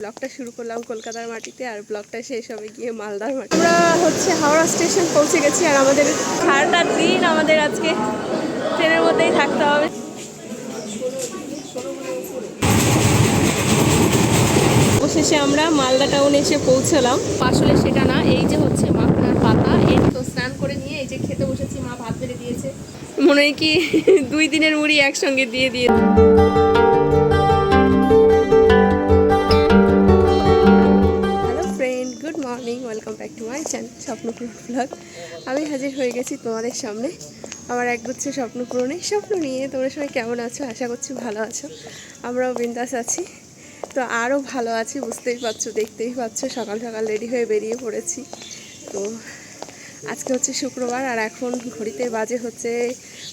ব্লগটা শুরু করলাম কলকাতার মাটিতে আর ব্লগটা শেষ হবে গিয়ে মালদার মাটি আমরা হচ্ছে হাওড়া স্টেশন পৌঁছে গেছি আর আমাদের সারাটা দিন আমাদের আজকে ট্রেনের মধ্যেই থাকতে হবে। অবশেষে আমরা মালদা টাউনে এসে পৌঁছলাম। আসলে সেটা না, এই যে হচ্ছে মাখনার পাতা এই তো স্নান করে নিয়ে এই যে খেতে বসেছি, মা ভাত বেড়ে দিয়েছে। মনে হয় কি দুই দিনের মুড়ি একসঙ্গে দিয়ে দিয়ে back to my Swapnapur blog? আমি হাজির হয়ে গেছি তোমাদের সামনে। আমার একগুচ্ছ স্বপ্ন পূরণে। স্বপ্ন নিয়ে তোমরা সবাই কেমন আছো? আশা করছি ভালো আছো। আমরাও বিন্দাস আছি। তো আরও ভালো আছি, বুঝতেই পারছ, দেখতেই পাচ্ছ, সকাল সকাল রেডি হয়ে বেরিয়ে পড়েছি। তো আজকে হচ্ছে শুক্রবার আর এখন ঘড়িতে বাজে হচ্ছে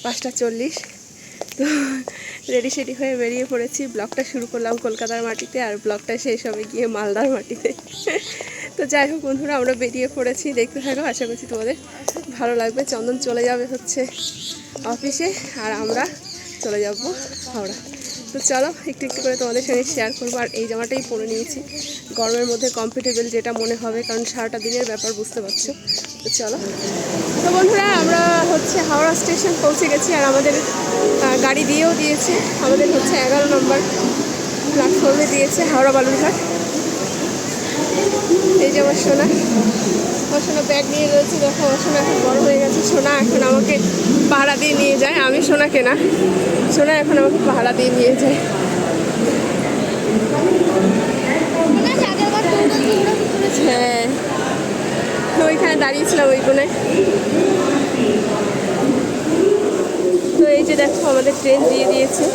পাঁচটা চল্লিশ। তো রেডি সেডি হয়ে বেরিয়ে পড়েছি। ব্লগটা শুরু করলাম কলকাতার মাটিতে আর ব্লগটা শেষ হবে গিয়ে মালদার মাটিতে। তো যাই হোক বন্ধুরা, আমরা বেরিয়ে পড়েছি। দেখতে থাকো, আশা করছি তোমাদের ভালো লাগবে। চন্দন চলে যাবে হচ্ছে অফিসে আর আমরা চলে যাব হাওড়া। তো চলো, একটু একটু করে তোমাদের সঙ্গে শেয়ার করব। আর এই জামাটাই পরে নিয়েছি। গরমের মধ্যে কমফোর্টেবল যেটা মনে হবে, কারণ সারাটা দিনের ব্যাপার, বুঝতে পারছ? তো চলো। তো বন্ধুরা, আমরা হচ্ছে হাওড়া স্টেশন পৌঁছে গেছি, আর আমাদের গাড়ি দিয়েও দিয়েছে। আমাদের হচ্ছে এগারো নম্বর প্ল্যাটফর্মে দিয়েছে হাওড়া বালুরঘাট। যে আমার সোনা আমার সোনা ব্যাগ নিয়ে রয়েছে, দেখো আমার সোনা এখন বড় হয়ে গেছে। সোনা এখন আমাকে ভাড়া দিয়ে নিয়ে যায়, আমি সোনাকে না সোনা এখন আমাকে ভাড়া দিয়ে নিয়ে যায়। হ্যাঁ। ওইখানে দাঁড়িয়েছিলাম ওই কোনায় তো এই যে দেখো আমাদের ট্রেন দিয়ে দিয়েছে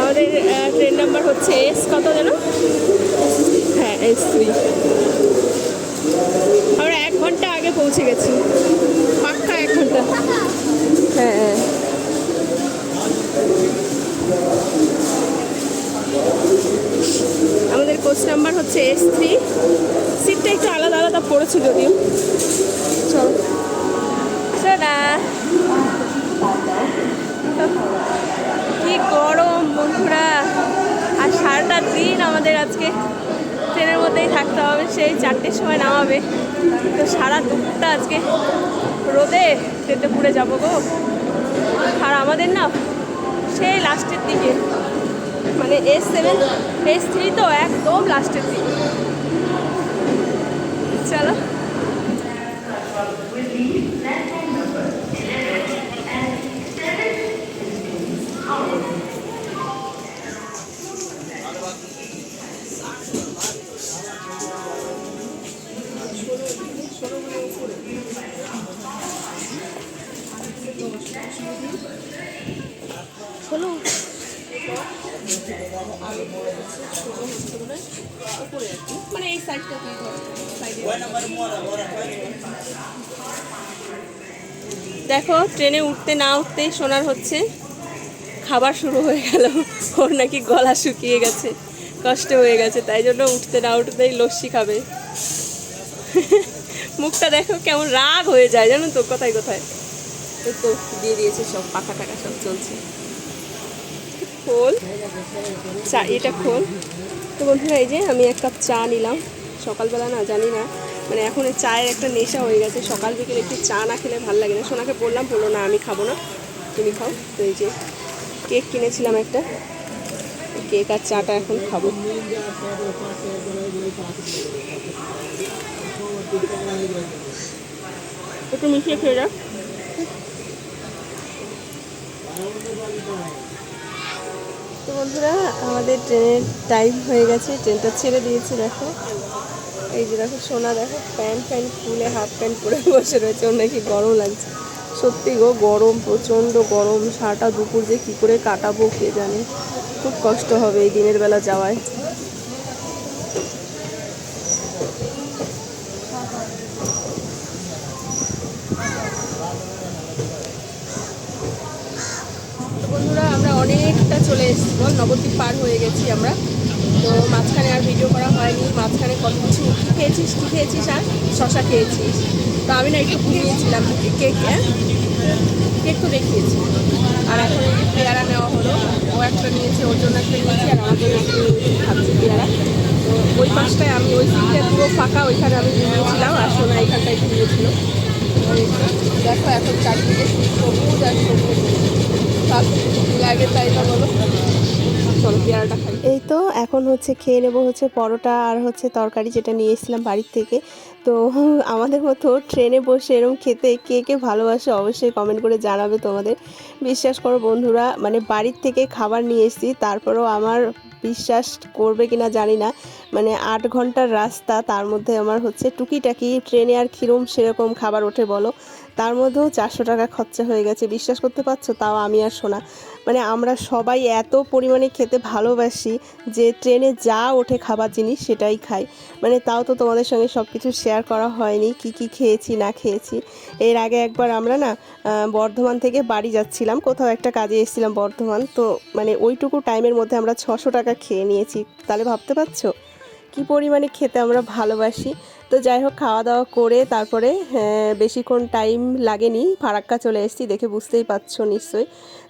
আমাদের ট্রেন নাম্বার হচ্ছে এস কত যেন হ্যাঁ এস থ্রি আমরা এক ঘণ্টা আগে পৌঁছে গেছি পাক্কা এক ঘণ্টা হ্যাঁ হ্যাঁ আমাদের কোচ নাম্বার হচ্ছে এস থ্রি সিটটা একটু আলাদা আলাদা পড়েছে যদিও। চল। কি গরম বন্ধুরা। আর সারাটা দিন আমাদের আজকে ট্রেনের মধ্যেই থাকতে হবে, সেই চারটের সময় নামাবে। তো সারা দুপুরটা আজকে রোদে ট্রেনে পুড়ে যাব গো। আর আমাদের না, সেই লাস্টের দিকে। মানে এস সেভেন এস থ্রি তো একদম লাস্টের দিকে। চলো। দেখো, ট্রেনে উঠতে না উঠতেই সোনার হচ্ছে। খাবার শুরু হয়ে গেল। ওর নাকি গলা শুকিয়ে গেছে। কষ্ট হয়ে গেছে, তাই জন্য উঠতে না উঠতেই লস্যি খাবে। মুখটা দেখো কেমন রাগ হয়ে যায়, জানো তো, কোথায় কোথায়। তো দিয়ে দিয়েছে সব, পাখা টাকা সব চলছে। খোল। চা, এটা খোল। তো বন্ধুরা, এই যে আমি এক কাপ চা নিলাম। সকালবেলা না, জানি না মানে এখন চায়ের একটা নেশা হয়ে গেছে। সকাল বিকেলে একটু চা না খেলে ভালো লাগে না। সোনাকে বললাম, বলল, না, আমি খাব না। তুমি খাও। তো এই যে কেক কিনেছিলাম একটা। কেক আর চাটা এখন খাব। একটু মিশিয়ে খেয়ে যাও। তো বন্ধুরা, আমাদের ট্রেনের টাইম হয়ে গেছে। ট্রেনটা ছেড়ে দিয়েছে, দেখো। এই যে দেখো, সোনা দেখো, প্যান্ট প্যান্ট খুলে হাফ প্যান্ট পরে বসে রয়েছে। ওর নাকি গরম লাগছে। সত্যি গো, গরম, প্রচণ্ড গরম। সারাটা দুপুর যে কী করে কাটাবো কে জানে? খুব কষ্ট হবে এই দিনের বেলা যাওয়ায়। বন্ধুরা, আমরা অনেকটা চলে এসেছি, বল, নবদ্বীপ পার হয়ে গেছি আমরা। তো মাঝখানে আর ভিডিও করা হয়নি মাঝখানে কত কিছু কী খেয়েছিস কী খেয়েছিস আর শশা খেয়েছিস? তো আমি না একটু ঘুরিয়েছিলাম কেক কেক তো দেখিয়েছি। আর এখন পেয়ারা নেওয়া হলো ও একটা নিয়েছে ওর জন্য একটা নিয়েছি আর একটু খাচ্ছি পেয়ারা। তো ওই পাশটায় আমি ওই সিটটা পুরো ফাঁকা ওইখানে আমি ঘুমিয়েছিলাম আর সোনা এই তো, দেখো এখন চারদিকে সবুজ আর সবুজ। লাগে তাই না বলো? চলো পেয়ারাটা খাই। এই তো এখন হচ্ছে খেয়ে নেব হচ্ছে পরোটা আর হচ্ছে তরকারি যেটা নিয়ে এসেছিলাম বাড়ির থেকে। তো আমাদের মতো ট্রেনে বসে এরম খেতে কে কে ভালোবাসে অবশ্যই কমেন্ট করে জানাবে তোমাদের। বিশ্বাস করো বন্ধুরা মানে বাড়ির থেকে খাবার নিয়ে এসেছি, তারপরেও আমার বিশ্বাস করবে কিনা জানি না। মানে আট ঘণ্টার রাস্তা, তার মধ্যে আমার হচ্ছে টুকিটাকি ট্রেনে আর কিরম সেরকম খাবার ওঠে বলো? তার মধ্যেও চারশো টাকা খরচা হয়ে গেছে। বিশ্বাস করতে পারছ? তাও আমি আর শোনা মানে আমরা সবাই এত পরিমাণে খেতে ভালোবাসি যে ট্রেনে যা ওঠে খাবার জিনিস সেটাই খাই। মানে তাও তো তোমাদের সঙ্গে সব কিছু শেয়ার করা হয়নি, কি কি খেয়েছি, না খেয়েছি। এর আগে একবার আমরা না বর্ধমান থেকে বাড়ি যাচ্ছিলাম। কোথাও একটা কাজে এসেছিলাম বর্ধমান। তো মানে ওইটুকু টাইমের মধ্যে আমরা ছশো টাকা খেয়ে নিয়েছি। তাহলে ভাবতে পারছ? কি পরিমাণে খেতে আমরা ভালোবাসি। তো যাই হোক খাওয়া দাওয়া করে তারপরে হ্যাঁ, বেশিক্ষণ টাইম লাগেনি। ফারাক্কা চলে এসেছি দেখে বুঝতেই পারছ নিশ্চয়ই।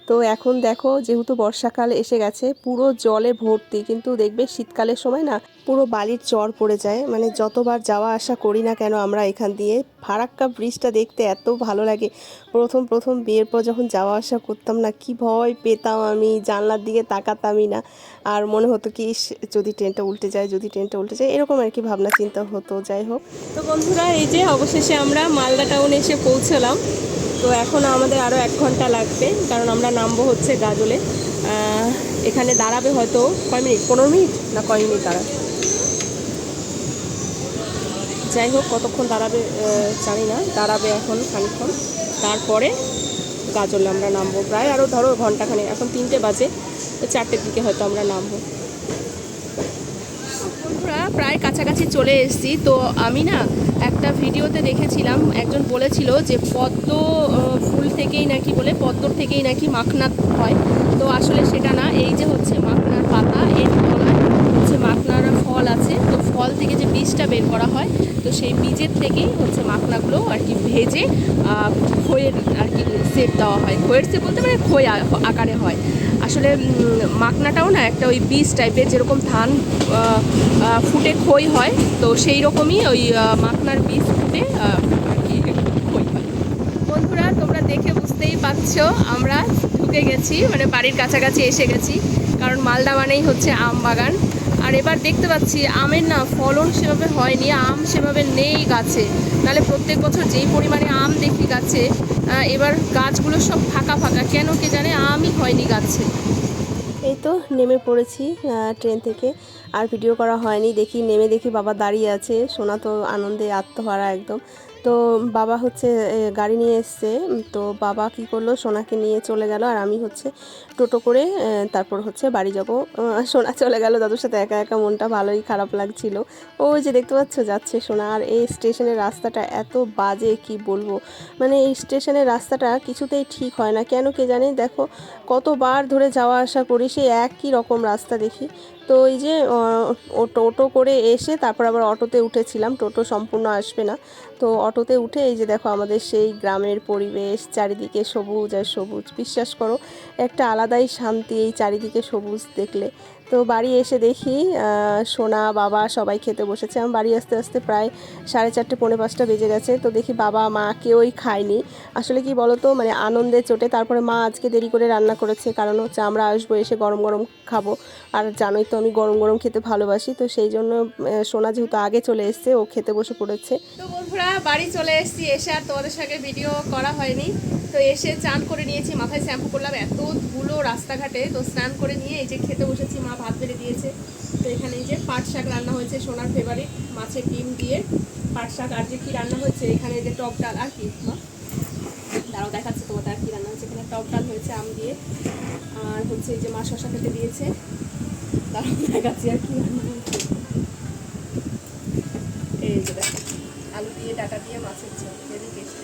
তো এখন দেখো, যেহেতু বর্ষাকাল এসে গেছে, পুরো জলে ভর্তি। কিন্তু দেখবে শীতকালের সময় না, পুরো বালির চর পড়ে যায়। মানে যতবার যাওয়া আসা করি না কেন আমরা এখান দিয়ে, ফারাক্কা ব্রিজটা দেখতে এত ভালো লাগে। প্রথম প্রথম বিয়ের পর যখন যাওয়া আসা করতাম না, কি ভয় পেতাম আমি, জানলার দিকে তাকাতামই না। আর মনে হতো কি যদি ট্রেনটা উল্টে যায়, যদি ট্রেনটা উল্টে যায়, এরকম আর কি ভাবনা চিন্তা হতো। যাই হোক। তো বন্ধুরা, এই যে অবশেষে আমরা মালদা টাউনে এসে পৌঁছলাম। তো এখন আমাদের আরও এক ঘণ্টা লাগবে, কারণ আমরা নামবো হচ্ছে গাজলে। এখানে দাঁড়াবে হয়তো কয় মিনিট? পনেরো মিনিট? না, কয় মিনিট দাঁড়াবে? যাই হোক, কতক্ষণ দাঁড়াবে জানি না। দাঁড়াবে এখন খানিক্ষণ তারপরে গাজলে আমরা নামবো। প্রায় আরও ধরো ঘন্টাখানেক, এখন তিনটে বাজে। চারটের দিকে হয়তো আমরা নামবো। প্রায় কাছাকাছি চলে এসেছি। তো আমি না একটা ভিডিওতে দেখেছিলাম একজন বলেছিল যে পদ্ম ফুল থেকেই নাকি বলে পদ্মর থেকেই নাকি মাখনা হয়। তো আসলে সেটা না এই যে হচ্ছে মাখনার পাতা এর তলায় হচ্ছে মাখনার ফল আছে তো ফল থেকে যে বীজটা বের করা হয় তো সেই বীজের থেকেই হচ্ছে মাখনাগুলো আর কি ভেজে আহ, খইয়ের আর কি সেপ দেওয়া হয়। খইয়ের সেপ বলতে মানে আ- আকারে হয়। আসলে উম, মাখনাটাও না একটা ওই বীজ টাইপের যেরকম ধান ফুটে খই হয় তো সেই রকমই ওই আহ, মাখনার বীজ ফুটে বন্ধুরা তোমরা দেখে বুঝতেই পারছ আমরা ঢুকে গেছি মানে বাড়ির কাছাকাছি এসে গেছি কারণ মালদা মানেই হচ্ছে আম বাগান। আর এবার দেখতে পাচ্ছি আমের না ফলন সেভাবে হয়নি আম সেভাবে নেই গাছে। নাহলে প্রত্যেক বছর যেই পরিমাণে আম দেখি গাছে এবার গাছগুলো সব ফাঁকা ফাঁকা। কেন কে জানে? আমি হয়নি গাছে। এই তো নেমে পড়েছি ট্রেন থেকে। আর ভিডিও করা হয়নি, দেখি নেমে দেখি বাবা দাঁড়িয়ে আছে। সোনা তো আনন্দে আত্মহারা একদম। তো বাবা হচ্ছে গাড়ি নিয়ে এসছে। তো বাবা কি করল? সোনাকে নিয়ে চলে গেল আর আমি হচ্ছে টোটো করে তারপর হচ্ছে বাড়ি যাব। সোনা চলে গেল দাদুর সাথে একা একা, মনটা ভালোই খারাপ লাগছিল। ওই যে দেখতে পাচ্ছ, যাচ্ছে সোনা। আর এই স্টেশনের রাস্তাটা এত বাজে, কি বলব? মানে এই স্টেশনের রাস্তাটা কিছুতেই ঠিক হয় না। কেন কে জানে? দেখো, কতবার ধরে যাওয়া আসা করি, সেই একই রকম রাস্তা দেখি। তো এই যে ও টোটো করে এসে তারপর আবার অটোতে উঠেছিলাম। টোটো সম্পূর্ণ আসবে না। তো অটোতে উঠে এই যে দেখো আমাদের সেই গ্রামের পরিবেশ, চারিদিকে সবুজ আর সবুজ। বিশ্বাস করো, একটা আলাদাই শান্তি এই চারিদিকে সবুজ দেখলে। তো বাড়ি এসে দেখি সোনা, বাবা সবাই খেতে বসেছে। আমি বাড়ি আসতে আসতে প্রায় সাড়ে চারটে, পৌনে পাঁচটা বেজে গেছে। তো দেখি বাবা, মা কেউই খায়নি। আসলে কি বলতো মানে আনন্দে চোটে। তারপরে মা আজকে দেরি করে রান্না করেছে, কারণ হচ্ছে আমরা আসব, এসে গরম গরম খাব। আর জানোই তো আমি গরম গরম খেতে ভালোবাসি, তো সেই জন্য সোনা যেহেতু আগে চলে এসছে, ও খেতে বসে পড়েছে। তো বন্ধুরা, বাড়ি চলে এসেছি এসে আর তোমাদের সঙ্গে ভিডিও করা হয়নি। তো এসে চান করে নিয়েছি, মাথায় শ্যাম্পু করলাম, এত ধুলো রাস্তাঘাটে, তো স্নান করে নিয়ে এই যে খেতে বসেছি, মা ভাত বেড়ে দিয়েছে। তো এখানে এই যে পাট শাক রান্না হয়েছে, সোনার ফেভারিট মাছের ডিম দিয়ে পাট শাক, আর যে কী রান্না হয়েছে, এখানে যে টক ডাল, আর কি দাঁড়াও, দেখাচ্ছে তোমাদের আর কি রান্না হয়েছে। এখানে টক ডাল হয়েছে, আম দিয়ে, আর হচ্ছে এই যে মা শশা কেটে দিয়েছে। দাঁড়াও, দেখাচ্ছি আর কি রান্না হয়েছে। এই যে দেখো, আলু দিয়ে, ডাটা দিয়ে মাছের টেস্টি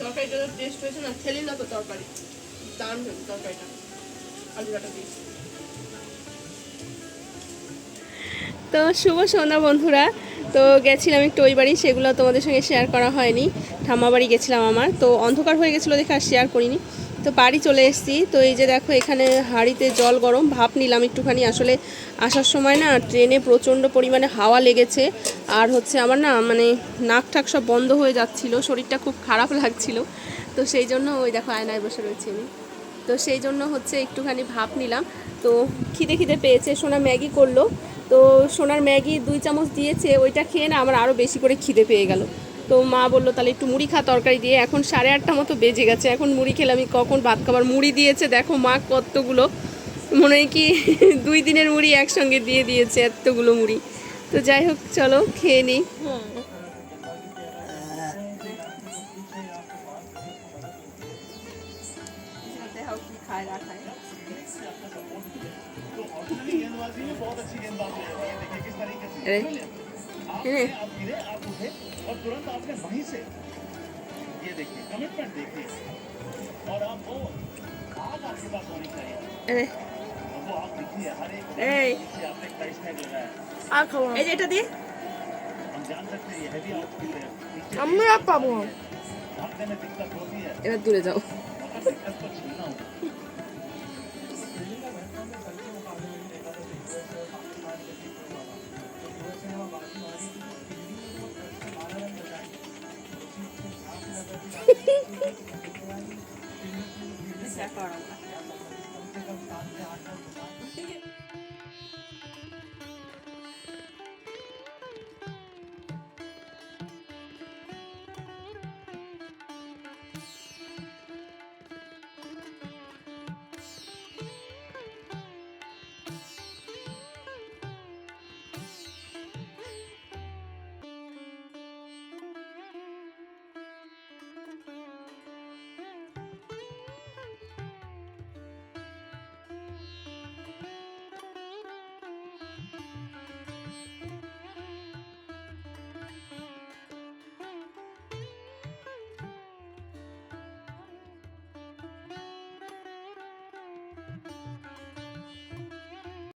তরকারিটা টেস্ট হয়েছে না খেলি না তো তরকারি। হয়েছে তরকারিটা। আলু ডাটা দিয়ে। তো শুভ সন্ধ্যা বন্ধুরা। তো গেছিলাম একটু ওই বাড়ি, সেগুলো তোমাদের সঙ্গে শেয়ার করা হয়নি। ঠাম্মা বাড়ি গেছিলাম আমার। তো অন্ধকার হয়ে গেছিল দেখে আর শেয়ার করিনি। তো বাড়ি চলে এসেছি। তো এই যে দেখো, এখানে হাঁড়িতে জল গরম, ভাপ নিলাম একটুখানি। আসলে আসার সময় না ট্রেনে প্রচণ্ড পরিমাণে হাওয়া লেগেছে। আর হচ্ছে আমার না মানে নাক ঠাক সব বন্ধ হয়ে যাচ্ছিল, শরীরটা খুব খারাপ লাগছিল। তো সেই জন্য ওই দেখো আয়নায় বসে রয়েছি আমি। তো সেই জন্য হচ্ছে একটুখানি ভাপ নিলাম। তো খিদে খিদে পেয়েছে, সোনা ম্যাগি করল। তো সোনার ম্যাগি দুই চামচ দিয়েছে, ওইটা খেয়ে না আমার আরও বেশি করে খিদে পেয়ে গেল। তো মা বলল তাহলে একটু মুড়ি খা তরকারি দিয়ে এখন সাড়ে আটটা মতো বেজে গেছে এখন মুড়ি খেলে আমি কখন ভাত খাবার মুড়ি দিয়েছে দেখো মা কতগুলো মনে হয় কি দুই দিনের মুড়ি একসঙ্গে দিয়ে দিয়েছে এতগুলো মুড়ি তো যাই হোক চলো খেয়ে নিই अरे आप ये आप गिरे आप उठे और तुरंत आपने वहीं से ये देखिए कमिटमेंट देखिए और आप वो आग आपके पास होनी चाहिए আরে और वो आग दिखी है हर एक এই नीचे आपने प्राइस टैग लगाया है আর খাবো না এই যে এটা দিয়ে हम जान सकते हैं ये हैवी आउट की तरह नीचे আমি আর পাবো না भागने में दिक्कत होती है এবার দূরে যাও मगर दिक्कत ഷെയർ ചെയ്യാം